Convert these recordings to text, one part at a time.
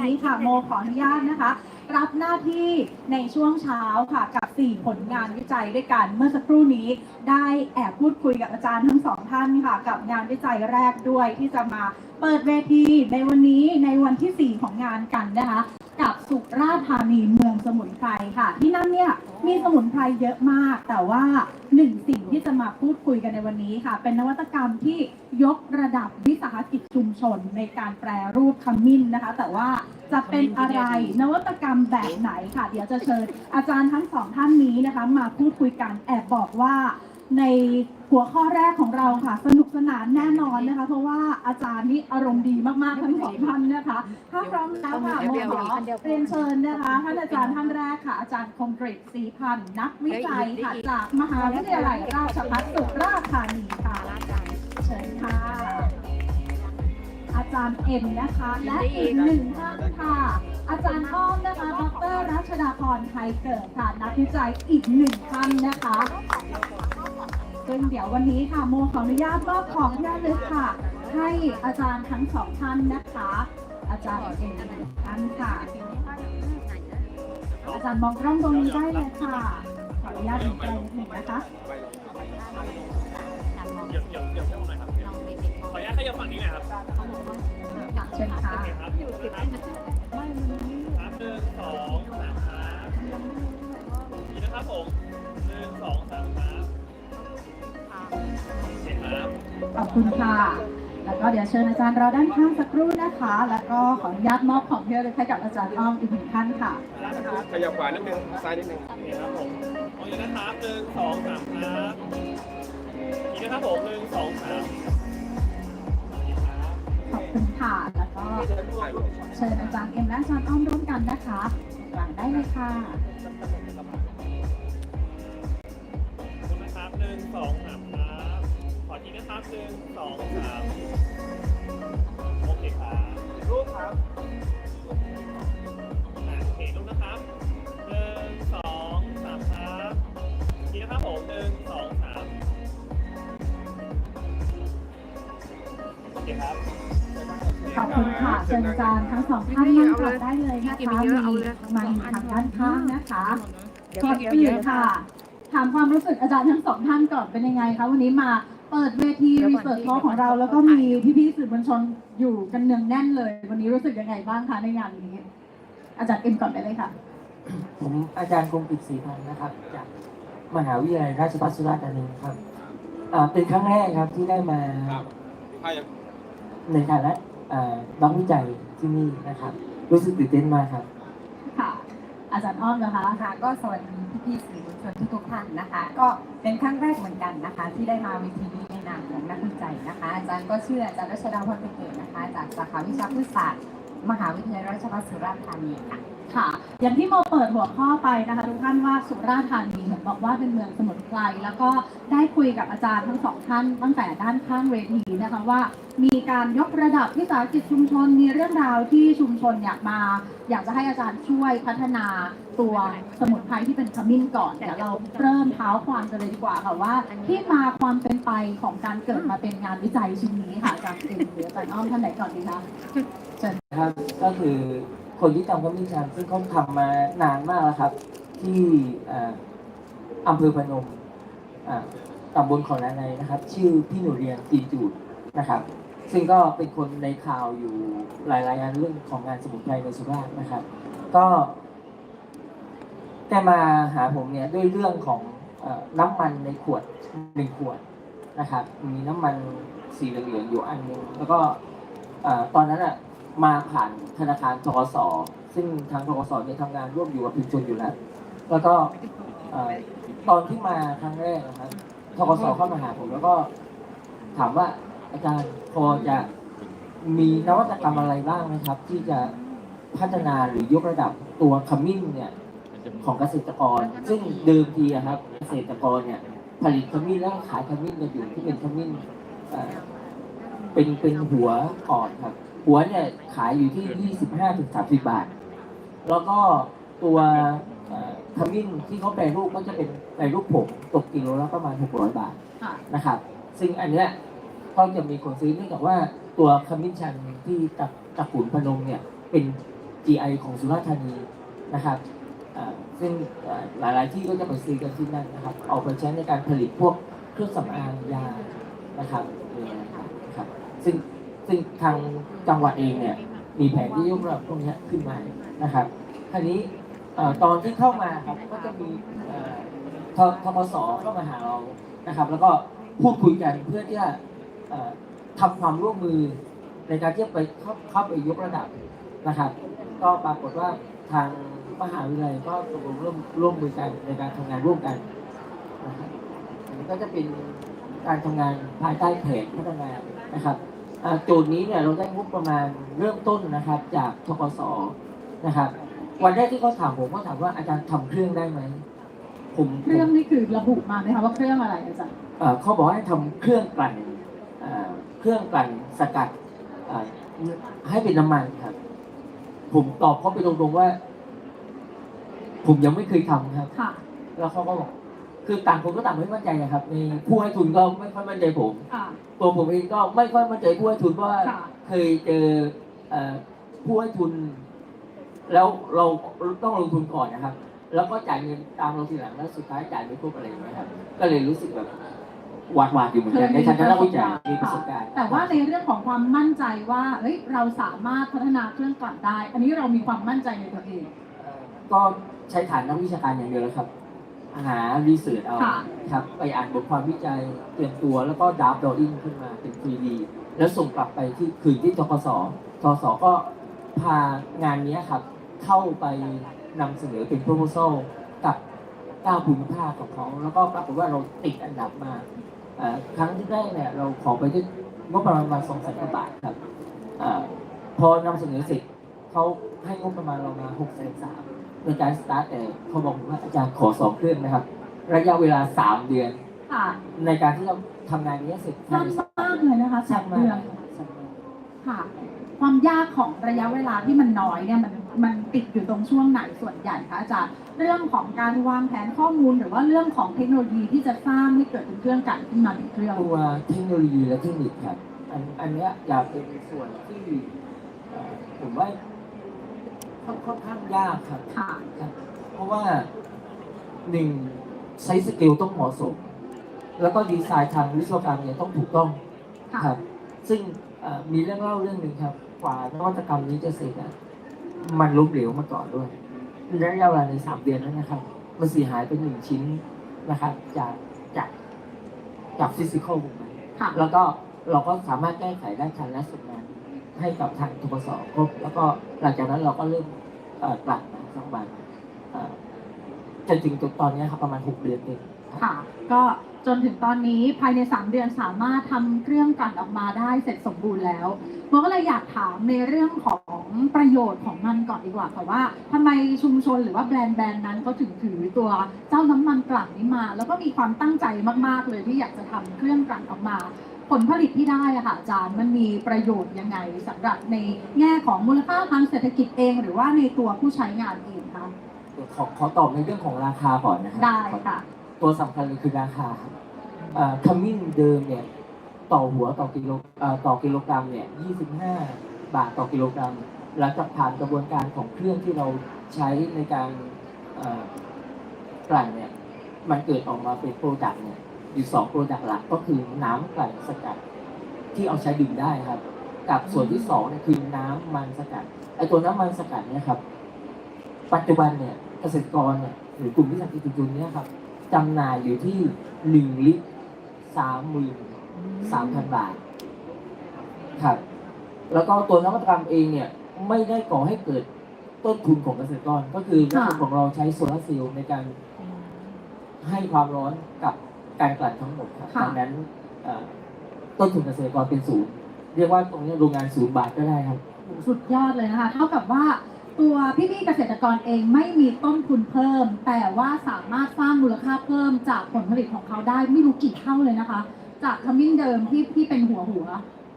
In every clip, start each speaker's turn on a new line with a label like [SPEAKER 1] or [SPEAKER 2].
[SPEAKER 1] นี้ค่ะโมขออนุญาตนะคะ รับหน้าที่ในช่วงเช้าค่ะกับ 4 ผลงานวิจัยด้วยกันเมื่อสักครู่นี้ได้แอบพูดคุยกับอาจารย์ทั้งสองท่านค่ะ กับงานวิจัยแรกด้วยที่จะมาเปิดเวทีในวันนี้ในวันที่ 4 ของงานกันนะคะ กับสุราษฎร์ธานีเมืองสมุนไพรค่ะ ที่นั่นเนี่ยมีสมุนไพรเยอะมาก แต่ว่าหนึ่งสิ่งที่จะมาพูดคุยกันในวันนี้ค่ะ เป็นนวัตกรรมที่ยกระดับวิสาหกิจชุมชนในการแปรรูปขมิ้นนะคะ แต่ว่าจะเป็นอะไรนวัตกรรมแบบไหนค่ะ เดี๋ยวจะเชิญอาจารย์ทั้งสองท่านนี้นะคะ มาพูดคุยกันแอบบอกว่าใน หัวข้อแรกของเราค่ะ สนุกสนานแน่นอนนะคะ เพราะว่าอาจารย์นี่อารมณ์ดีมากๆทั้งสองท่านนะคะ ถ้าพร้อมแล้วค่ะโมขอเรียนเชิญนะคะท่านอาจารย์ท่านแรกค่ะ อาจารย์คมกริตศรีพันธ์นักวิจัยค่ะจากมหาวิทยาลัยราชภัฏสุราษฎร์ธานีค่ะเชิญค่ะ อาจารย์เอ็มนะคะ และอีกหนึ่งท่านค่ะ อาจารย์อ้อมนะคะดรรัชดาพรไทยเกิดค่ะนักวิจัยอีกหนึ่งท่านนะคะ ซึ่งเดี๋ยววันนี้ค่ะโมขออนุญาตมอบของที่ระลึกค่ะ ให้อาจารย์ทั้งสองท่านนะคะ อาจารย์เอ็มท่านค่ะ อาจารย์มองกล้องตรงนี้ได้เลยค่ะ ขออนุญาตอีกแปลงหนึ่งนะคะ
[SPEAKER 2] เดี๋ยวเดี๋ยวเดี๋ยวหน่อยครับขออนุญาตขยับฝั่งนี้หน่อยครับ
[SPEAKER 1] เชิญค่ะ
[SPEAKER 2] โอเคครับครับครับหนึ่งสองสามครับนี่นะครับผมหนึ่งสองสามครับ
[SPEAKER 1] ขอบคุณค่ะ แล้วก็เดี๋ยวเชิญอาจารย์รอด้านข้างสักครู่นะคะ แล้วก็ขออนุญาตมอบของที่ระลึกให้กับอาจารย์อ้อมอีกหนึ่งท่านค่ะ
[SPEAKER 3] ขยับขวานิดนึงซ้ายนิดนึง
[SPEAKER 2] โอเคครับผมโอเคนะครับหนึ่งสองสามครับนี่นะครับผมหนึ่งสองสามโอเคครับ
[SPEAKER 1] ขอบคุณค่ะ แล้วก็เชิญอาจารย์เอ็มและอาจารย์อ้อมร่วมกันนะคะหลังได้เลยค่ะ
[SPEAKER 2] ขอบคุณนะครับหนึ่งสองสามครับข อทีนะครับหนึ่งสองสามโอเคครับรูปครับอ่าโอเครูปนะครับหนึ่งสองสามครับทีนะครับผมหนึ่งสองสามโอเคครับ
[SPEAKER 1] ขอบคุณค่ะเชิญอาจารย์ทั้งสองท่านนั่งกลับได้เลยนะคะมีไมค์ทางด้านข้างนะคะก่อนอื่นค่ะ ถามความรู้สึกอาจารย์ทั้งสองท่านก่อนเป็นยังไงคะวันนี้มา เปิดเวทีรีเสิร์ชโของเราแล้วก็มีพี่ๆสื่อมวลชนอยู่กันเนืองแน่นเลย วันนี้รู้สึกยังไงบ้างคะในงานนี้ อาจารย์เอ็มก่อนได้เลยค่ะ
[SPEAKER 4] ผมอาจารย์คงกิจศรีพันธ์นะครับ จากมหาวิทยาลัยราชภัฏสุราษฎร์ธานีครับอ่าเป็นครั้งแรกครับที่ได้มา
[SPEAKER 3] ครับถ้ายัง
[SPEAKER 4] ในฐานะอ่านักวิจัยที่นี่นะครับ รู้สึกตื่นเต้นมากครับ
[SPEAKER 1] ค่ะ อาจารย์อ้อมนะคะ
[SPEAKER 5] ค่ะ ก็สวัสดีพี่ๆสื่อมวลชนทุกๆท่านนะคะ ก็เป็นครั้งแรกเหมือนกันนะคะ ที่ได้มาเวที นามของนักวิจัยนะคะ อาจารย์ก็เชื่ออาจารย์รัชดาพรเป็นเกิดนะคะ จากสาขาวิชาพืชศาสตร์ มหาวิทยาลัยราชภัฏสุราษฎร์ธานีค่ะ
[SPEAKER 1] ค่ะ อย่างที่โมเปิดหัวข้อไปนะคะทุกท่านว่าสุราษฎร์ธานีเห็นบอกว่าเป็นเมืองสมุนไพรแล้วก็ได้คุยกับอาจารย์ทั้งสองท่านตั้งแต่ด้านข้างเวทีนะคะว่า มีการยกระดับวิสาหกิจชุมชนมีเรื่องราวที่ชุมชนอยากมา อยากจะให้อาจารย์ช่วยพัฒนา ตัวสมุนไพรที่เป็นขมิ้นก่อนเดี๋ยวเราเริ่มเท้าความกันเลยดีกว่าค่ะว่า ที่มาความเป็นไปของการเกิดมาเป็นงานวิจัยชิ้นนี้ค่ะอาจารย์เอ็มหรืออาจารย์อ้อมท่านไหนก่อนดีคะเชิญ
[SPEAKER 4] นะครับก็คือคนที่ทำขมิ้นชันซึ่งเขาทำมานานมากแล้วครับ ที่อ่าอำเภอพนมอ่าตำบลเขอนาในนะครับ ชื่อพี่หนูเรียนตีจูดนะครับ ซึ่งก็เป็นคนในข่าวอยู่หลายๆงานเรื่องของงานสมุนไพรในสุราษฎร์นะครับ ก็ แกมาหาผมเนี่ยด้วยเรื่องของน้ำมันในขวดหนึ่งขวดนะครับ มีน้ำมันสีเหลืองๆอยู่อันหนึงแล้วก็ตอนนั้นอะมาผ่านธนาคารทกสซึ่งทางทกสเนี่ยทำงานร่วมอยู่กับชุมชนอยู่แล้ว แล้วก็ตอนที่มาครั้งแรกนะครับทกสเข้ามาหาผมแล้วก็ถามว่าอาจารย์พอจะมีนวัตกรรมอะไรบ้างไหมครับ ที่จะพัฒนาหรือยกระดับตัวขมิ้นเนี่ย ของเกษตรกร ซึ่งเดิมทีอะครับเกษตรกรเนี่ยผลิตขมิ้นแล้วก็ขายขมิ้นกันอยู่ที่เป็นขมิ้นเอ่อเป็นเป็นหัวอ่อนครับ หัวเนี่ยขายอยู่ที่ 25ถึง30 บาท แล้วก็ตัวเอ่อขมิ้นที่เขาแปรรูปก็จะเป็นแปรรูปผงตกกิโลละประมาณ 600 บาท
[SPEAKER 1] ค่ะ
[SPEAKER 4] นะครับ ซึ่งอันเนี้ยก็จะมีคนซื้อเนื่องจากว่าตัวขมิ้นชันที่ตะตะขุนพนมเนี่ยเป็น GI ของสุราษฎร์ธานีนะครับอ่า ซึ่งอ่าหลายๆที่ก็จะไปซื้อกันที่นั่นนะครับ เอาไปใช้ในการผลิตพวกเครื่องสำอางยานะครับเนี่ยนะครับซึ่งซึ่งทางจังหวัดเองเนี่ยมีแผนที่ยกระดับพวกเนี้ยขึ้นมานะครับคราวนี้เอ่อตอนที่เข้ามาครับก็จะมีเอ่อททกสเข้ามาหาเรานะครับ แล้วก็พูดคุยกันเพื่อที่จะเอ่อทำความร่วมมือในการที่จะไปเข้าเข้าไปยกระดับนะครับ ก็ปรากฏว่า ทางมหาวิทยาลัยก็ตกลงร่วมร่วมมือกันในการทำงานร่วมกันนะครับอันนี้ก็จะเป็นการทำงานภายใต้แผนพัฒนานะครับอ่าโจทย์นี้เนี่ยเราได้งบประมาณเริ่มต้นนะครับ จากทกสนะครับ วันแรกที่เขาถามผมก็ถามว่าอาจารย์ทำเครื่องได้ไหมผม
[SPEAKER 1] เครื่องนี่คือระบุมาไหมคะว่าเครื่องอะไรอาจารย์
[SPEAKER 4] เอ่อเขาบอกให้ทำเครื่องกลั่นเอ่อเครื่องกลั่นสกัดเอ่อให้เป็นน้ำมันครับ ผมตอบเขาไปตรงๆว่า ผมยังไม่เคยทำครับ
[SPEAKER 1] ค่ะ
[SPEAKER 4] แล้วเขาก็บอก คือต่างคนก็ต่างไม่มั่นใจนะครับในผู้ให้ทุนก็ไม่ค่อยมั่นใจผม
[SPEAKER 1] ค่ะ
[SPEAKER 4] ตัวผมเองก็ไม่ค่อยมั่นใจผู้ให้ทุนเพราะว่า
[SPEAKER 1] ค่ะ
[SPEAKER 4] เคยเจอเอ่อผู้ให้ทุน แล้วเราต้องลงทุนก่อนนะครับ แล้วก็จ่ายเงินตามเราทีหลังแล้วสุดท้ายจ่ายไม่ครบอะไรอย่างเงี้ยครับ ก็เลยรู้สึกแบบห วาดหวาดๆอยู่เหมือนกันในทางนักวิจัยมีประสบการณ์
[SPEAKER 1] แต่ว่าในเรื่องของความมั่นใจว่าเฮ้ยเราสามารถพัฒนาเครื่องกลั่นได้ อันนี้เรามีความมั่นใจในตัวเอง
[SPEAKER 4] เอ่อก็ใช้ฐานนักวิชาการอย่างเดียวแล้วครับ หารีเสิร์ชเอา
[SPEAKER 1] ค่ะ
[SPEAKER 4] ครับไปอ่านบทความวิจัยเตรียมตัวแล้วก็ดับดออิงขึ้นมาเป็น 3D แล้วส่งกลับไปที่คืนที่ทกสทกสก็พางานเนี้ยครับ เข้าไปนำเสนอเป็น proposal กับ9ภูมิภาคของเขาแล้วก็ปรากฏว่าเราติดอันดับมาเอ่อ ครั้งที่แรกเนี่ยเราขอไปที่งบประมาณประมาณ2แสนกว่าบาทครับเอ่อพอนำเสนอเสร็จเขาให้งบประมาณเรามา6แสนสามในการสตาร์ทแต่เขาบอกผมว่าอาจารย์ขอสองเครื่องนะครับ ระยะเวลา3เดือน
[SPEAKER 1] ค่ะ
[SPEAKER 4] ในการที่เราทำงานนี้เสร็จ
[SPEAKER 1] สั้นมากเลยนะคะสา
[SPEAKER 4] สั้น
[SPEAKER 1] ม
[SPEAKER 4] มา
[SPEAKER 1] เดื
[SPEAKER 4] ก
[SPEAKER 1] อน
[SPEAKER 4] สั้นมาก
[SPEAKER 1] ค่ะ ความยากของระยะเวลาที่มันน้อยเนี่ยมัน มันติดอยู่ตรงช่วงไหนส่วนใหญ่คะอาจารย์เรื่องของการวางแผนข้อมูล หรือว่าเรื่องของเทคโนโลยีที่จะสร้างให้เกิดเป็นเครื่องกลั่นขึ้นมาเป็นเครื่อง
[SPEAKER 4] ตัวเทคโนโลยีและเทคนิคครับอันอันเนี้ยอยากเป็นส่วนที่เอ่อผมว่าค่อนค่อนข้างยากครับ
[SPEAKER 1] ค่ะ
[SPEAKER 4] ครับเพราะว่าหนึ่งใช้สเกลต้องเหมาะสม แล้วก็ดีไซน์ทางวิศวกรรมเนี่ยต้องถูกต้อง
[SPEAKER 1] ค่ะ
[SPEAKER 4] ครับ ซึ่งเอ่อมีเรื่องเล่าเรื่องหนึ่งครับ กว่านวัตกรรมนี้จะเสร็จอะ มันล้มเหลวมาก่อนด้วยระยะเวลาในสามเดือนนั้นนะครับ มันเสียหายไปหนึ่งชิ้นนะครับ จากจากจากฟิสิกอลของมัน
[SPEAKER 1] ค่ะ
[SPEAKER 4] แล้วก็เราก็สามารถแก้ไขได้ทันและสุดงานให้กับทางทกศครบ แล้วก็หลังจากนั้นเราก็เริ่มเอ่อกลับมาสักวันเอ่อจนถึงตอนนี้ครับประมาณหกเดือนเอง ครับ
[SPEAKER 1] ค่ะ ก็จนถึงตอนนี้ภายใน 3 เดือนสามารถทำเครื่องกลั่นออกมาได้เสร็จสมบูรณ์แล้วโมก็เลยอยากถามในเรื่องของประโยชน์ของมันก่อนดีกว่าค่ะว่าทำไมชุมชนหรือว่าแบรนด์แบรนด์นั้นเขาถึงถือตัวเจ้าน้ำมันกลั่นนี้มา แล้วก็มีความตั้งใจมากๆเลยที่อยากจะทำเครื่องกลั่นออกมา ผลผลิตที่ได้อะค่ะอาจารย์มันมีประโยชน์ยังไงสำหรับในแง่ของมูลค่าทางเศรษฐกิจเอง หรือว่าในตัวผู้ใช้งานเองคะ
[SPEAKER 4] ขอขอตอบในเรื่องของราคาก่อนนะครั
[SPEAKER 1] ได้ค่ะ
[SPEAKER 4] ตัวสำคัญเลยคือราคาครับเอ่อขมิ้นเดิมเนี่ยต่อหัวต่อกิโลต่อกิโลกรัมเนี่ย 25 บาทต่อกิโลกรัม หลังจากผ่านกระบวนการของเครื่องที่เราใช้ในการกลั่นเนี่ย มันเกิดออกมาเป็นโปรดักต์เนี่ยอยู่สองโปรดักต์หลักก็คือน้ำกลั่นสกัดที่เอาใช้ดื่มได้ครับ กับส่วนที่สองเนี่ยคือน้ำมันสกัดไอตัวน้ำมันสกัดเนี่ยครับ ปัจจุบันเนี่ยเกษตรกรเนี่ยหรือกลุ่มวิสาหกิจชุมชนเนี่ยครับ จำหน่ายอยู่ที่หนึ่งลิตรสามหมื่นสามพันบาท ครับ แล้วก็ตัวนวัตกรรมเองเนี่ยไม่ได้ก่อให้เกิดต้นทุนของเกษตรกร ก็คือต้นทุนของเราใช้โซลาร์เซลล์ในการให้ความร้อนกับการกลั่นทั้งหมดครับ
[SPEAKER 1] ค่ะ
[SPEAKER 4] ดังนั้นเอ่อต้นทุนเกษตรกรเป็นศูนย์เรียกว่าตรงนี้โรงงานศูนย์บาทก็ได้ครับ
[SPEAKER 1] สุดยอดเลยนะคะ เท่ากับว่า ตัวพี่ๆเกษตรกรเองไม่มีต้นทุนเพิ่ม แต่ว่าสามารถสร้างมูลค่าเพิ่มจากผลผลิตของเขาได้ไม่รู้กี่เท่าเลยนะคะ จากขมิ้นเดิมที่ที่เป็นหัวหัว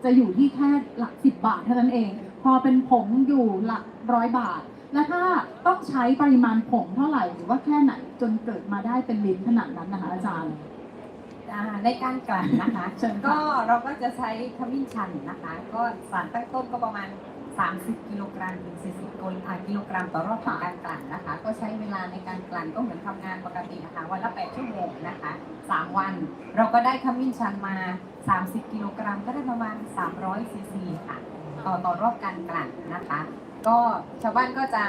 [SPEAKER 1] จะอยู่ที่แค่หลักสิบบาทเท่านั้นเอง พอเป็นผงอยู่หลักร้อยบาท และถ้าต้องใช้ปริมาณผงเท่าไหร่หรือว่าแค่ไหนจนเกิดมาได้เป็นลิตรขนาดนั้นนะคะอาจารย์
[SPEAKER 5] อ่าในการกลั่นนะคะ
[SPEAKER 1] เชิญค่ะ
[SPEAKER 5] ก็เราก็จะใช้ขมิ้นชันนะคะ ก็สารตั้งต้นก็ประมาณ 30 กิโลกรัมถึง 40กิโลกรัมต่อรอบของการกลั่นนะคะ ก็ใช้เวลาในการกลั่นก็เหมือนทำงานปกตินะคะวันละ 8 ชั่วโมงนะคะ 3 วัน เราก็ได้ขมิ้นชันมา 30 กิโลกรัมก็ได้ประมาณ 300ซีซีค่ะ ต่อต่อรอบการกลั่นนะคะ ก็ชาวบ้านก็จะ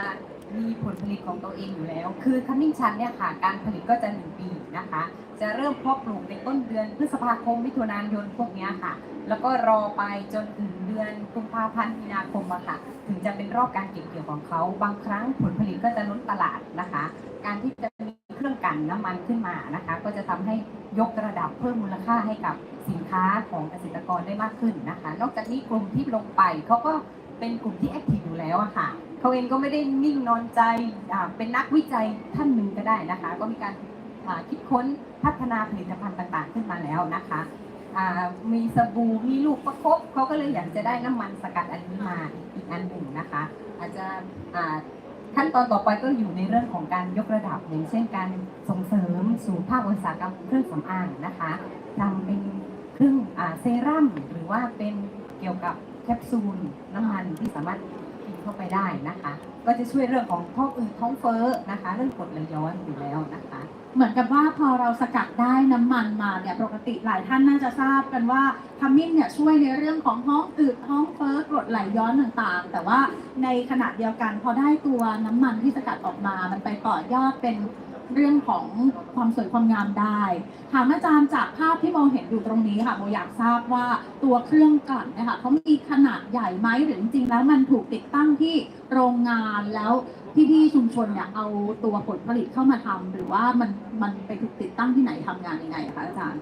[SPEAKER 5] มีผลผลิตของตัวเองอยู่แล้ว คือขมิ้นชันเนี่ยค่ะ การผลิตก็จะ 1 ปีนะคะ จะเริ่มเพาะปลูกในต้นเดือนพฤษภาคมมิถุนายนพวกเนี้ยค่ะ แล้วก็รอไปจนถึง เดือนกุมภาพันธ์มีนาคมอะค่ะ ถึงจะเป็นรอบการเก็บเกี่ยวของเขา บางครั้งผลผลิตก็จะล้นตลาดนะคะ การที่จะมีเครื่องกันน้ำมันขึ้นมานะคะ ก็จะทำให้ยกระดับเพิ่มมูลค่าให้กับสินค้าของเกษตรกรได้มากขึ้นนะคะ นอกจากนี้กลุ่มที่ลงไปเขาก็เป็นกลุ่มที่แอคทีฟอยู่แล้วอะค่ะเขาเองก็ไม่ได้นิ่งนอนใจเป็นนักวิจัยท่านหนึ่งก็ได้นะคะ ก็มีการคิดค้นพัฒนาผลิตภัณฑ์ต่างๆ ขึ้นมาแล้วนะคะ มีสบู่มีลูกประคบเขาก็เลยอยากจะได้น้ำมันสกัดอันนี้มาอีกอันหนึ่งนะคะ อาจจะขั้นตอนต่อไปก็อยู่ในเรื่องของการยกระดับอย่างเช่นการส่งเสริมสู่ภาคอุตสาหกรรมเครื่องสำอางนะคะทำเป็นเครื่องอเซรั่มหรือว่าเป็นเกี่ยวกับแคปซูลน้ำมันที่สามารถกินเข้าไปได้นะคะ ก็จะช่วยเรื่องของท้องอืดท้องเฟ้อนะคะ เรื่องกรดไหลย้อนอยู่แล้วนะคะ
[SPEAKER 1] เหมือนกับว่าพอเราสกัดได้น้ำมันมาเนี่ยปกติหลายท่านน่าจะทราบกันว่าขมิ้นเนี่ยช่วยในเรื่องของท้องอืดท้องเฟ้อกรดไหลย้อนต่างๆ แต่ว่าในขณะเดียวกันพอได้ตัวน้ำมันที่สกัดออกมา มันไปต่อยอดเป็น เรื่องของความสวยความงามได้ถามอาจารย์จากภาพที่โมเห็นอยู่ตรงนี้ค่ะโมอยากทราบว่าตัวเครื่องกลั่นนะคะเขามีขนาดใหญ่ไหมหรือจริงๆแล้วมันถูกติดตั้งที่โรงงานแล้วพี่ๆชุมชนเนี่ยเอาตัวผลผลิตเข้ามาทำหรือว่ามันมันไปถูกติดตั้งที่ไหนทำงานยังไงคะอาจารย์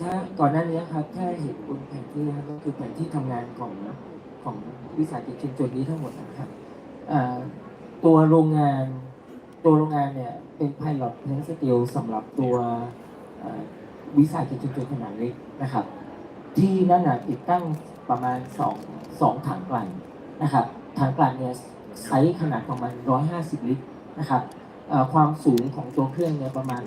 [SPEAKER 4] ถ้าก่อนหน้านี้ครับถ้าเห็นบนแผนที่นะครับก็คือแผนที่ทำงานของของวิสาหกิจชุมชนนี้ทั้งหมดนะครับตัวโรงงาน ตัวโรงงานเนี่ยเป็นไพลอตแพนสติลสำหรับตัววิสาหกิจชุมชนขนาดเล็กนะครับ ที่นั่นน่ะติดตั้งประมาณสองสองถังกลั่นนะครับถังกลั่นเนี่ยไซส์ขนาดประมาณ 150 ลิตรนะครับความสูงของตัวเครื่องเนี่ยประมาณ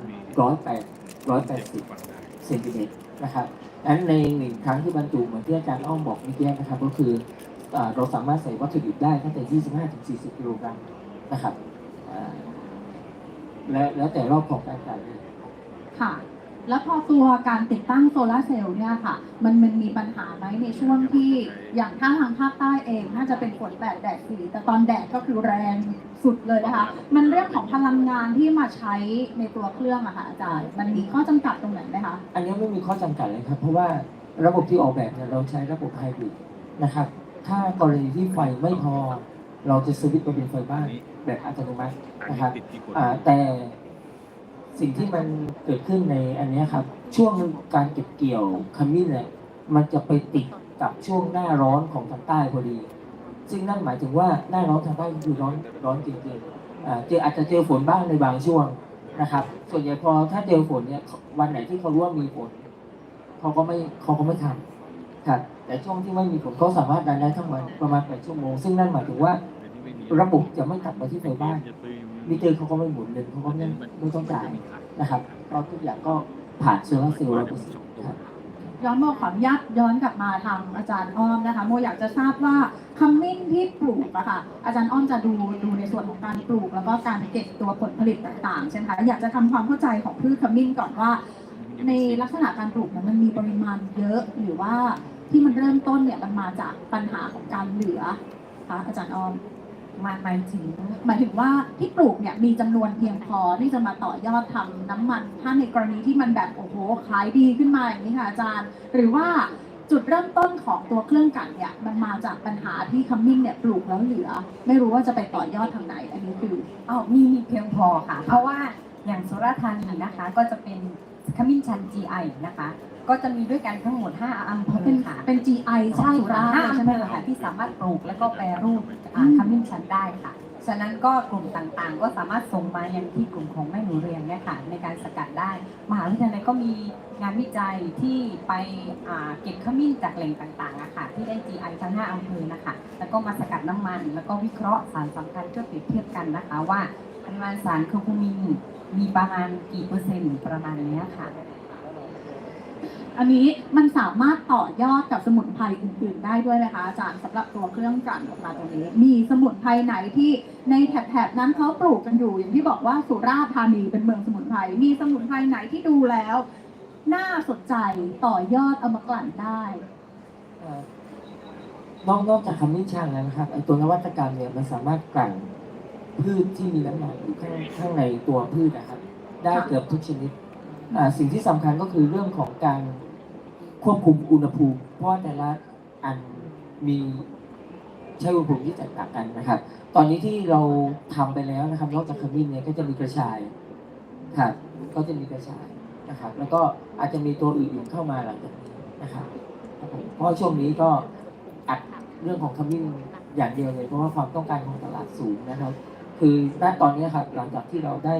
[SPEAKER 4] 108 180เซนติเมตรนะครับดันในหนึ่งครั้งที่บรรจุเหมือนที่อาจารย์อ้อมบอกเมื่อกี้นะครับ ก็คือเราสามารถใส่วัตถุดิบได้ตั้งแต่ 25ถึง40 กิโลกรัมนะครับ และแล้วแต่รอบของการจ่ายเลย
[SPEAKER 1] ค่ะ แล้วพอตัวการติดตั้งโซลาร์เซลล์เนี่ยค่ะ มันมันมีปัญหาไหมในช่วงที่อย่างถ้าทางภาคใต้เองน่าจะเป็นฝนแดดแดดสีแต่ตอนแดดก็คือแรงสุดเลยนะคะ มันเรื่องของพลังงานที่มาใช้ในตัวเครื่องอะค่ะอาจารย์มันมีข้อจำกัดตรงไหนไหมคะ
[SPEAKER 4] อันนี้ไม่มีข้อจำกัดเลยครับ เพราะว่าระบบที่ออกแบบเนี่ยเราใช้ระบบไฮบริดนะครับ ถ้ากรณีที่ไฟไม่พอ เราจะสวิตช์ไปเป็นไฟบ้าน แบบอัตโนมัตินะครับอ่าแต่สิ่งที่มันเกิดขึ้นในอันเนี้ยครับ ช่วงการเก็บเกี่ยวขมิ้นเนี่ยมันจะไปติดกับช่วงหน้าร้อนของทางใต้พอดี ซึ่งนั่นหมายถึงว่าหน้าร้อนทางใต้คือร้อนร้อนจริงๆอ่าเจออาจจะเจอฝนบ้างในบางช่วงนะครับ ส่วนใหญ่พอถ้าเจอฝนเนี่ยวันไหนที่เขารู้ว่ามีฝนเขาก็ไม่เขาก็ไม่ทำครับแต่ช่วงที่ไม่มีฝนเขาสามารถดันได้ทั้งวันประมาณ8ชั่วโมง ซึ่งนั่นหมายถึงว่า ระบบจะไม่กลับมาที่ไฟบ้านมิเตอร์เขาก็ไม่หมุนเลยเขาก็ไม่ไม่ต้องจ่ายนะครับเพราะทุกอย่างก็ผ่านโซลาร์เซลล์ร้อยเปอร์เซ็นต์นะครับ
[SPEAKER 1] ย้อนโมขออนุญาตย้อนกลับมาทางอาจารย์อ้อมนะคะโมอยากจะทราบว่าขมิ้นที่ปลูกอะค่ะอาจารย์อ้อมจะดูดูในส่วนของการปลูก แล้วก็การเก็บตัวผลผลิตต่างๆใช่ไหมคะอยากจะทำความเข้าใจของพืชขมิ้นก่อนว่า ในลักษณะการปลูกเนี่ยมันมีปริมาณเยอะหรือว่าที่มันเริ่มต้นเนี่ยมันมาจากปัญหาของการเหลือคะอาจารย์อ้อม
[SPEAKER 5] มาหมายถึง
[SPEAKER 1] หมายถึงว่าที่ปลูกเนี่ยมีจำนวนเพียงพอที่จะมาต่อยอดทำน้ำมันถ้าในกรณีที่มันแบบโอ้โหขายดีขึ้นมาอย่างนี้ค่ะอาจารย์ หรือว่าจุดเริ่มต้นของตัวเครื่องกลั่นเนี่ยมันมาจากปัญหาที่คัมมิ่งเนี่ยปลูกแล้วเหลือ ไม่รู้ว่าจะไปต่อยอดทางไหน อันนี้คือ
[SPEAKER 5] อ้าวมีมีเพียงพอค่ะ เพราะว่าอย่างสุราษฎร์ธานีนะคะ ก็จะเป็นขมิ้นชัน GI นะคะ ก็จะมีด้วยกันทั้งหมด 5อำเภ
[SPEAKER 1] เป็น
[SPEAKER 5] อค่ะ
[SPEAKER 1] เป็น GI
[SPEAKER 5] ใช่
[SPEAKER 1] สุรา
[SPEAKER 5] ค่ะ
[SPEAKER 1] ษฎร์
[SPEAKER 5] ห้า
[SPEAKER 1] ใช่
[SPEAKER 5] อำ
[SPEAKER 1] ไห
[SPEAKER 5] เภ
[SPEAKER 1] ม
[SPEAKER 5] อ
[SPEAKER 1] คะ
[SPEAKER 5] ค่ะที่สามารถปลูกแล้วก็แปรรูปอ่า
[SPEAKER 1] อืม
[SPEAKER 5] ขมิ้นชันได้ค่ะ ฉะนั้นก็กลุ่มต่างๆ ก็สามารถส่งมายังที่กลุ่มของแม่หนูเรียงเนี่ยค่ะในการสกัดได้ มหาวิทยาลัยก็มีงานวิจัยที่ไปอ่าเก็บขมิ้นจากแหล่งต่างๆอะค่ะที่ได้ GI ทั้ง5อำเภอนะคะ แล้วก็มาสกัดน้ำมัน แล้วก็วิเคราะห์สารสำคัญเพื่อเปรียบเทียบกันนะคะว่าปริมาณสารเคอร์คูมินมีประมาณกี่เปอร์เซ็นต์ประมาณเนี้ยค่ะ
[SPEAKER 1] อันนี้มันสามารถต่อยอดกับสมุนไพรอื่นๆ ได้ด้วยไหมคะอาจารย์สำหรับตัวเครื่องกลั่นออกมาตรงนี้ มีสมุนไพรไหนที่ในแถบๆนั้นเขาปลูกกันอยู่ อย่างที่บอกว่าสุราษฎร์ธานีเป็นเมืองสมุนไพรมีสมุนไพรไหนที่ดูแล้ว น่าสนใจต่อยอดเอามากลั่นได้
[SPEAKER 4] นอกนอกจากคำนิชังแล้วนะครับไอตัวนวัตกรรมเนี่ยมันสามารถกลั่นพืชที่มีน้ำมันอยู่ข้างข้างในตัวพืชนะครับ ได้เกือบทุกชนิดสิ่งที่สำคัญก็คือเรื่องของการ ควบคุมอุณหภูมิ เพราะแต่ละอันมีใช้อุณหภูมิที่แตกต่างกันนะครับ ตอนนี้ที่เราทำไปแล้วนะครับนอกจากขมิ้นเนี่ยก็จะมีกระชายครับก็จะมีกระชายนะครับ แล้วก็อาจจะมีตัวอื่นๆเข้ามาหลังจากนี้นะครับเพราะช่วงนี้ก็อัดเรื่องของขมิ้นอย่างเดียวเลย เพราะว่าความต้องการของตลาดสูงนะครับ คือณตอนนี้ครับหลังจากที่เราได้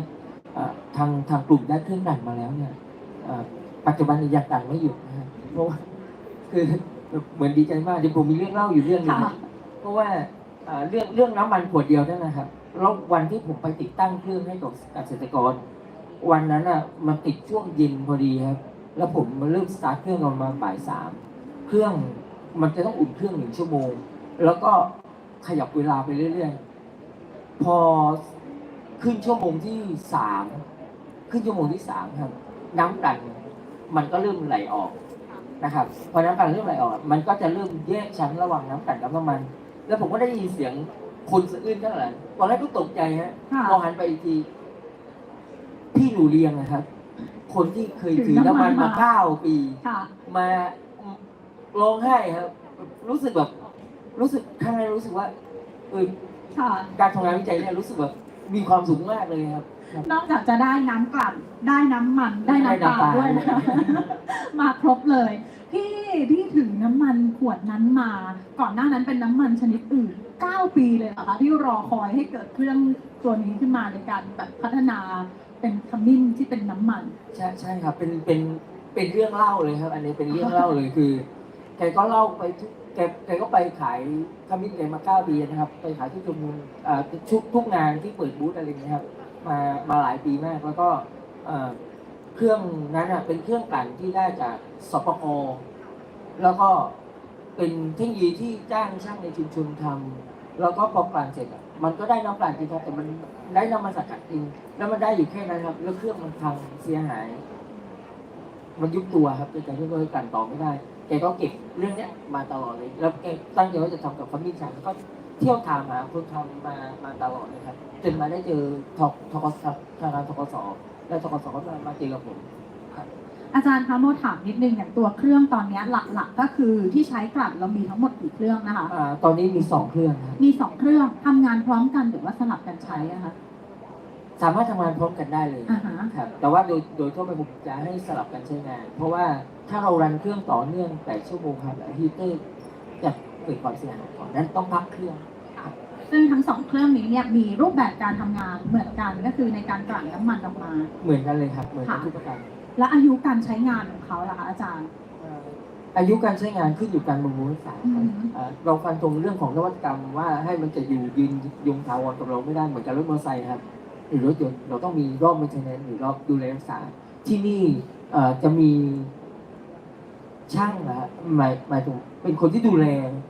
[SPEAKER 4] ทางทางกลุ่มได้เครื่องดันมาแล้วเนี่ย ปัจจุบันนี้ยังดันไม่หยุดนะฮะเพราะว่าคือเหมือนดีใจมากเดี๋ยวผมมีเรื่องเล่าอยู่เรื่องหนึง
[SPEAKER 1] ค่ะ
[SPEAKER 4] เพราะว่าเอ่อเรื่องเรื่องน้ำมันขวดเดียวนั่นนะครับแล้ววันที่ผมไปติดตั้งเครื่องให้กับเกษตรกร วันนั้นอะมันติดช่วงเย็นพอดีครับ แล้วผมมาเริ่มสตาร์ทเครื่องประมาณบ่ายสามเครื่องมันจะต้องอุ่นเครื่องหนึ่งชั่วโมง แล้วก็ขยับเวลาไปเรื่อยๆ พอขึ้นชั่วโมงที่สามขึ้นชั่วโมงที่สามครับ น้ำกลั่น มันก็เริ่มไหลออกนะครับพอน้ำกลั่นเริ่มไหลออก มันก็จะเริ่มแยกชั้นระหว่างน้ำกลั่นกับน้ำมัน แล้วผมก็ได้ยินเสียงคนสะอื้นข้างหลังตอนแรกก็ตกใจฮะ
[SPEAKER 1] ค่ะ
[SPEAKER 4] พอหันไปอีกทีพี่หนูเรียงนะครับ คนที่เคยถือน้ำมันมาเก้าปี
[SPEAKER 1] ค่ะ
[SPEAKER 4] มาร้องไห้ครับ รู้สึกแบบ รู้สึกข้างในรู้สึกว่าเออ
[SPEAKER 1] ค่ะ
[SPEAKER 4] การทำงานวิจัยเนี่ยรู้สึกแบบมีความสุขมากเลยครับครับ
[SPEAKER 1] นอกจากจะได้น้ำกลั่นได้น้ำมันได้น้ำตาล
[SPEAKER 4] ได้น้ำตาล
[SPEAKER 1] ด้วยนะคะมาครบเลยพี่พี่ถือน้ำมันขวดนั้นมา ก่อนหน้านั้นเป็นน้ำมันชนิดอื่น 9 ปีเลยเหรอคะที่รอคอยให้เกิดเครื่องตัวนี้ขึ้นมาในการแบบพัฒนาเป็นขมิ้นที่เป็นน้ำมัน
[SPEAKER 4] ใช่ใช่ครับเป็นเป็นเป็นเรื่องเล่าเลยครับ อันนี้เป็นเรื่องเล่าเลยคือแกก็เล่าไปทุกแกแกก็ไปขายขมิ้นแกมาเก้าปีนะครับ ไปขายที่ชุมนุมเอ่อทุกทุกงานที่เปิดบูธอะไรอย่างเงี้ยครับ มามาหลายปีมาก แล้วก็เครื่องนั้นเป็นเครื่องกลั่นที่ได้จากสปกแล้วก็เป็นเทคโนโลยีที่จ้างช่างในชุมชนทำแล้วก็พอกลั่นเสร็จมันก็ได้น้ำกลั่นจริงครับแต่มันได้น้ำมันสกัดจริงแล้วมันได้อยู่แค่นั้นครับ แล้วเครื่องมันพังเสียหาย มันยุบตัวครับแต่ที่เรากลั่นต่อไม่ได้แกก็เก็บเรื่องเนี้ยมาตลอดเลย แล้วแกตั้งใจว่าจะทำกับขมิ้นชันแล้วก็เที่ยวถามหาคนทำมามาตลอดเลยครับ จนมาได้เจอทกทกสทางการทกสแล้วทกสก็มามาเจอกับผม
[SPEAKER 1] อาจารย์คะโมถามนิดนึงอย่างตัวเครื่องตอนเนี้ยหลักๆ ก็คือที่ใช้กลั่นเรามีทั้งหมดกี่เครื่องนะคะ
[SPEAKER 4] อ่าตอนนี้มีสองเครื่องครับ
[SPEAKER 1] มีสองเครื่องทำงานพร้อมกันหรือว่าสลับกันใช้อะคะ
[SPEAKER 4] สามารถทำงานพร้อมกันได้เลย
[SPEAKER 1] อ่าฮะ
[SPEAKER 4] ครับแต่ว่าโดยโดยทั่วไปผมจะให้สลับกันใช้งาน เพราะว่าถ้าเรารันเครื่องต่อเนื่อง8ชั่วโมงครับฮีเตอร์จะเกิดความเสียหายก่อนนั้นต้องพักเครื่อง
[SPEAKER 1] ซึ่งทั้งสองเครื่องนี้เนี่ยมีรูปแบบการทำงานเหมือนกันก็คือในการกลั่นน้ำมันออกมา
[SPEAKER 4] เหมือนกันเลยครับ เหมือนกัน
[SPEAKER 1] ค่ะ
[SPEAKER 4] ทุกประการ
[SPEAKER 1] และอายุการใช้งานของเขาล่ะคะอาจารย์
[SPEAKER 4] เอ่ออายุการใช้งานขึ้นอยู่การบำรุงรักษาครับ
[SPEAKER 1] อืม
[SPEAKER 4] เอ่อเราฟันตรงเรื่องของนวัตกรรมว่าให้มันจะอยู่ยืนยงถาวรกับเราไม่ได้เหมือนกับรถมอเตอร์ไซค์ครับหรือรถยนต์เราต้องมีรอบ maintenance หรือรอบดูแลรักษา ที่นี่เอ่อจะมีช่างนะฮะหมายหมายถึงเป็นคนที่ดูแล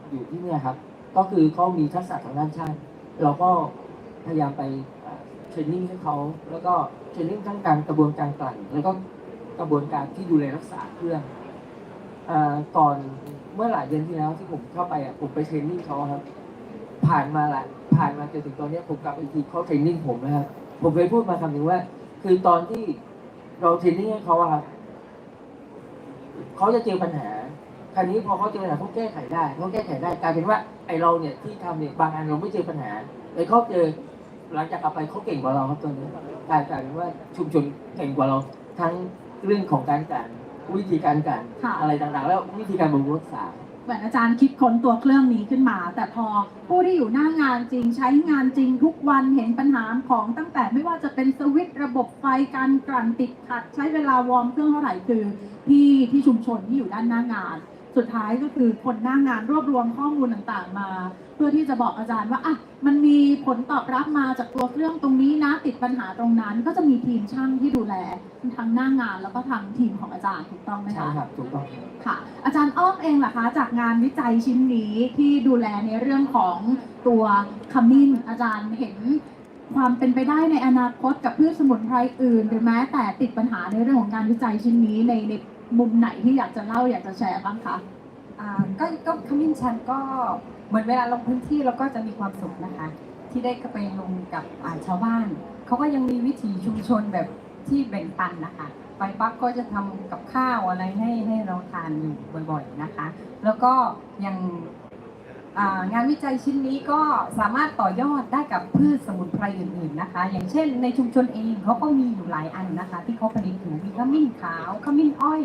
[SPEAKER 4] อยู่ที่เนี่ยครับ ก็คือเขามีทักษะทางด้านช่างเราก็พยายามไปเทรนนิ่งให้เขาแล้วก็เทรนนิ่งทั้งการกระบวนการกลั่นแล้วก็กระบวนการที่ดูแลรักษาเครื่องอก่อนเมื่อหลายเดือนที่แล้วที่ผมเข้าไปอะผมไปเทรนนิ่งเขาครับ ผ่านมาละผ่านมาจนถึงตอนนี้ผมกลับอีกทีเขาเทรนนิ่งผมนะครับผมเคยพูดมาคำหนึ่งว่า คือตอนที่เราเทรนนิ่งให้เขาอะครับเขาจะเจอปัญหา ราวนี้พอเขาเจอปัญหาเขาแก้ไขได้เขาแก้ไขได้กลายเป็นว่าไอเราเนี่ยที่ทำเนี่ยบางอันเราไม่เจอปัญหาแต่เขาเจอหลังจากกลับไปเขาเก่งกว่าเราครับตอนนี้กลายกลายเป็นว่าชุมชนเก่งกว่าเรา ทั้งเรื่องของการการวิธีการการ
[SPEAKER 1] ค่ะ
[SPEAKER 4] อะไรต่างๆ แล้ววิธีการบำรุงรักษา
[SPEAKER 1] เหมือนอาจารย์คิดค้นตัวเครื่องนี้ขึ้นมา แต่พอผู้ที่อยู่หน้างานจริงใช้งานจริงทุกวันเห็นปัญหาของตั้งแต่ไม่ว่าจะเป็นสวิตช์ระบบไฟการกลั่นติดขัด ใช้เวลาวอร์มเครื่องเท่าไหร่คือพี่ที่ชุมชนที่อยู่ด้านหน้างาน สุดท้ายก็คือคนหน้างานรวบรวมข้อมูลต่างๆมา เพื่อที่จะบอกอาจารย์ว่าอะมันมีผลตอบรับมาจากตัวเครื่องตรงนี้นะติดปัญหาตรงนั้น ก็จะมีทีมช่างที่ดูแลทั้งหน้างานแล้วก็ทางทีมของอาจารย์ถูกต้องไหม
[SPEAKER 4] ใช่
[SPEAKER 1] คะ
[SPEAKER 4] ครับถูกต้องครับ
[SPEAKER 1] ค่ะ อาจารย์อ้อมเองล่ะคะจากงานวิจัยชิ้นนี้ที่ดูแลในเรื่องของตัวขมิ้นอาจารย์เห็นความเป็นไปได้ในอนาคตกับพืชสมุนไพรอื่น หรือแม้แต่ติดปัญหาในเรื่องของการวิจัยชิ้นนี้ในใน มุมไหนที่อยากจะเล่าอยากจะแชร์บ้างคะ
[SPEAKER 5] อ่าก็ก็ขมิ้นชันก็เหมือนเวลาลงพื้นที่เราก็จะมีความสุขนะคะ ที่ได้ไปลงกับอ่าชาวบ้านเขาก็ยังมีวิถีชุมชนแบบที่แบ่งปันนะคะไปปั๊บก็จะทำกับข้าวอะไรให้ให้เราทานอยู่บ่อย ๆนะคะ แล้วก็ยัง งานวิจัยชิ้นนี้ก็สามารถต่อยอดได้กับพืชสมุนไพรอื่นๆนะคะ อย่างเช่นในชุมชนเองเขาก็มีอยู่หลายอันนะคะ ที่เขาผลิตอยู่มีขมิ้นขาวขมิ้นอ้อย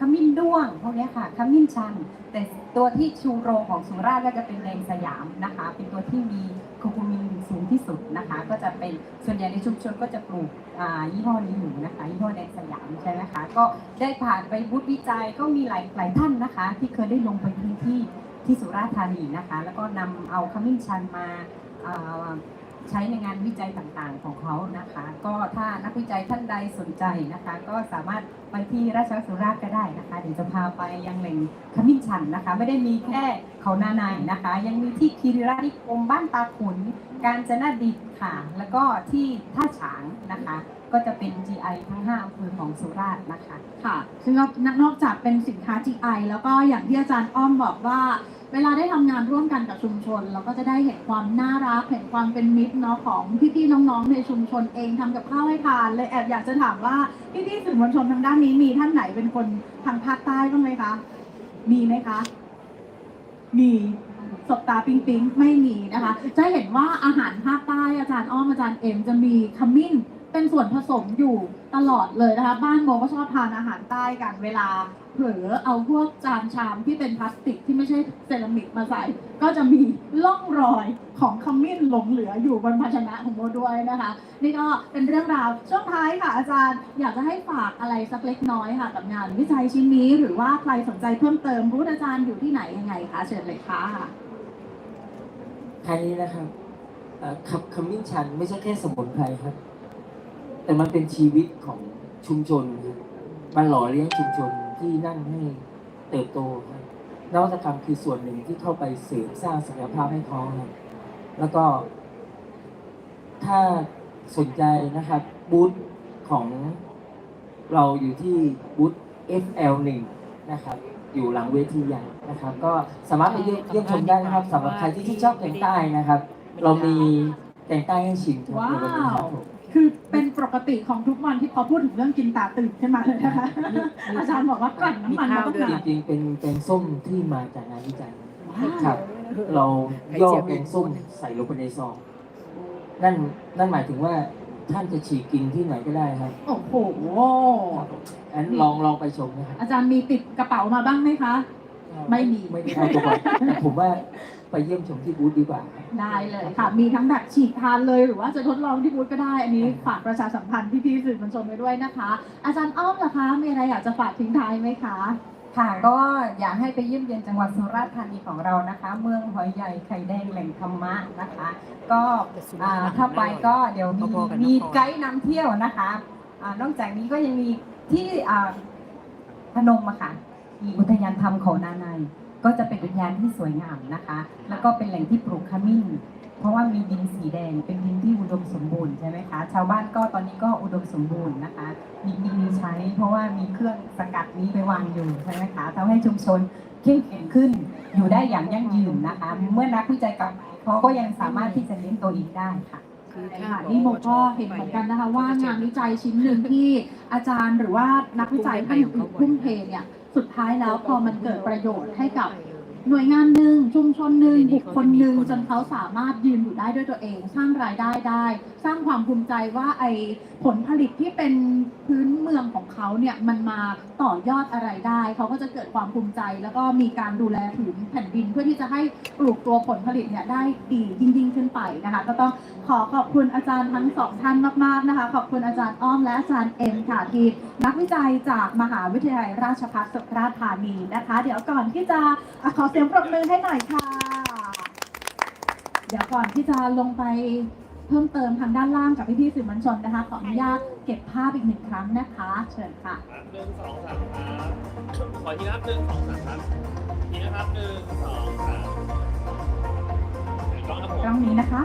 [SPEAKER 5] ขมิ้นด้วงพวกนี้ค่ะขมิ้นชัน แต่ตัวที่ชูโรงของสุราษฎร์ก็จะเป็นแดงสยามนะคะ เป็นตัวที่มีโคคูมินสูงที่สุดนะคะ ก็จะเป็นส่วนใหญ่ในชุมชนก็จะปลูกอ่ายี่ห้อนี้อยู่นะคะยี่ห้อแดงสยามใช่ไหมคะก็ได้ผ่านไปบุตวิจัยก็มีหลายหลายท่านนะคะ ที่เคยได้ลงไปพื้นที่ ที่สุราษฎร์ธานีนะคะ แล้วก็นำเอาขมิ้นชันมาาใช้ในงานวิจัยต่างๆของเขานะคะ ก็ถ้านักวิจัยท่านใดสนใจนะคะ ก็สามารถไปที่ราชวัสุราษฎร์ก็ได้นะคะเดี๋ยวจะพาไปยังแหล่งขมิ้นชันนะคะ ไม่ได้มีแค่เขานาในนะคะ ยังมีที่คีรีราชนิคมบ้านตาขุน การจนาดิตค่ะ แล้วก็ที่ท่าฉางนะคะก็จะเป็น GI ทั้ง5อำเภอของสุราษฎร์นะคะ
[SPEAKER 1] ค่ะซึ่งก็นอกจากเป็นสินค้า GI แล้วก็อย่างที่อาจารย์อ้อมบอกว่า เวลาได้ทำงานร่วมกันกับชุมชน เราก็จะได้เห็นความน่ารักเห็นความเป็นมิตรเนาะของพี่ๆน้องๆในชุมชนเองทำกับข้าวให้ทานเลยแอบอยากจะถามว่าพี่ๆสื่อมวลชนทางด้านนี้มีท่านไหนเป็นคนทางภาคใต้บ้างไหมคะ มีไหมคะ มีสบตาปิงปิงไม่มีนะคะ จะเห็นว่าอาหารภาคใต้อาจารย์อ้อมอาจารย์เอ็มจะมีขมิ้น เป็นส่วนผสมอยู่ตลอดเลยนะคะ บ้านโมก็ชอบทานอาหารใต้กันเวลา เผลอเอาพวกจานชามที่เป็นพลาสติกที่ไม่ใช่เซรามิกมาใส่ ก็จะมีล่องรอยของขมิ้นหลงเหลืออยู่บนภาชนะของโมด้วยนะคะ นี่ก็เป็นเรื่องราวช่วงท้ายค่ะอาจารย์ อยากจะให้ฝากอะไรสักเล็กน้อยค่ะกับงานวิจัยชิ้นนี้ หรือว่าใครสนใจเพิ่มเติมบูธอาจารย์อยู่ที่ไหนยังไงคะเชิญเลยค่ะ
[SPEAKER 4] ทางนี้นะครับขับขมิ้นชันไม่ใช่แค่สมุนไพรครับ แต่มันเป็นชีวิตของชุมชนครับมันหล่อเลี้ยงชุมชนที่นั่นให้เติบโตครับนวัตกรรมคือส่วนหนึ่งที่เข้าไปเสริมสร้างศักยภาพให้เขาครับแล้วก็ ถ้าสนใจนะครับบูธของเราอยู่ที่บูธ FL1 นะครับ อยู่หลังเวทีใหญ่นะครับ ก็สามารถไปเยี่ยมเยี่ยมชมได้นะครับสำหรับใครที่ชื่นชอบแกงใต้นะครับ เรามีแกงใต้ให้ชิมครับ
[SPEAKER 1] ว้าว
[SPEAKER 4] ในวันนี้ครับผม
[SPEAKER 1] คือเป็นปกติของทุกวันที่พอพูดถึงเรื่องกินตาตื่นขึ้นมาเลยนะคะ อาจารย์บอกว่ากลั่นน้ำมันมาตั้ง
[SPEAKER 4] จ
[SPEAKER 1] นาน
[SPEAKER 4] ริงๆ เป็นแกงส้มที่มาจากงานวิจัย
[SPEAKER 1] ว้าว
[SPEAKER 4] ครับ เราย่อแกงส้มใส่ลงไปในซอง นั่นนั่นหมายถึงว่าท่านจะฉีกกินที่ไหนก็ได้ครับ
[SPEAKER 1] โอ้โห
[SPEAKER 4] อันลองลองไปชมนะครับ
[SPEAKER 1] อาจารย์มีติดกระเป๋ามาบ้างไหมคะ ไม่มี
[SPEAKER 4] ไม่ได้เอาตัวก่อนแต่ผมว่า ไปเยี่ยมชมที่บูธดีกว่าครับ
[SPEAKER 1] ได้เลยค่ะ มีทั้งแบบฉีกทานเลยหรือว่าจะทดลองที่บูธก็ได้ อันนี้ฝากประชาสัมพันธ์พี่ๆสื่อมวลชนไว้ด้วยนะคะ อาจารย์อ้อมล่ะคะ มีอะไรอยากจะฝากทิ้งท้ายไหมคะ
[SPEAKER 5] ค่ะก็อยากให้ไปเยี่ยมเยียนจังหวัดสุราษฎร์ธานีของเรานะคะ เมืองหอยใหญ่ไข่แดงแหล่งธรรมะนะคะ ก็อ่าถ้าไปก็เดี๋ยวมี
[SPEAKER 6] พอๆกัน
[SPEAKER 5] มี
[SPEAKER 6] นคร
[SPEAKER 5] ไกด์นำเที่ยวนะคะอ่านอกจากนี้ก็ยังมีที่อ่าพนมอะค่ะมีอุทยานธรรมเขานาใน ก็จะเป็นอุทยานที่สวยงามนะคะ แล้วก็เป็นแหล่งที่ปลูกขมิ้น เพราะว่ามีดินสีแดง เป็นดินที่อุดมสมบูรณ์ใช่ไหมคะ ชาวบ้านก็ตอนนี้ก็อุดมสมบูรณ์นะคะ มีมีมีใช้ เพราะว่ามีเครื่องสกัดนี้ไปวางอยู่ใช่ไหมคะทำให้ชุมชนเข้มแข็งขึ้น อยู่ได้อย่างยั่งยืนนะคะ เมื่อนักวิจัยกลับเขาก็ยังสามารถที่จะเลี้ยงตัวเองได้ค่ะ
[SPEAKER 6] คือถ้า
[SPEAKER 1] ค่ะนี่โมก็เห็นเหมือนกันนะคะว่างานวิจัยชิ้นหนึ่งที่อาจารย์หรือว่านักวิจัยท่านอื่นทุ่มเทเนี่ย สุดท้ายแล้วพอมันเกิดประโยชน์ให้กับ หน่วยงานหนึ่งชุมชนหนึ่งบุคคลหนึ่งจนเขาสามารถยืนอยู่ได้ด้วยตัวเอง สร้างรายได้ได้ สร้างความภูมิใจว่าไอผลผลิตที่เป็นพื้นเมืองของเขาเนี่ยมันมาต่อยอดอะไรได้ เขาก็จะเกิดความภูมิใจ แล้วก็มีการดูแลผืนแผ่นดินเพื่อที่จะให้ปลูกตัวผลผลิตเนี่ยได้ดียิ่งยิ่งขึ้นไปนะคะ ก็ต้องขอขอบคุณอาจารย์ทั้งสองท่านมากๆนะคะ ขอบคุณอาจารย์อ้อมและอาจารย์เอ็มค่ะที่นักวิจัยจากมหาวิทยาลัยราชภัฏสุราษฎร์ธานีนะคะ เดี๋ยวก่อนที่จะอะขอเสียงปรบมือให้หน่อยค่ะ เดี๋ยวก่อนที่จะลงไปเพิ่มเติมทางด้านล่างกับพี่ๆสื่อมวลชนนะคะ ขออนุญาตเก็บภาพอีกหนึ่งครั้งนะคะ เชิญค่ะ
[SPEAKER 2] ครับหนึ่งสองสามครับขอทีนะครับหนึ่งสองสามครับทีนะครับหนึ่งสองสามถูกต้องครับผม
[SPEAKER 1] กล้องนี้นะคะ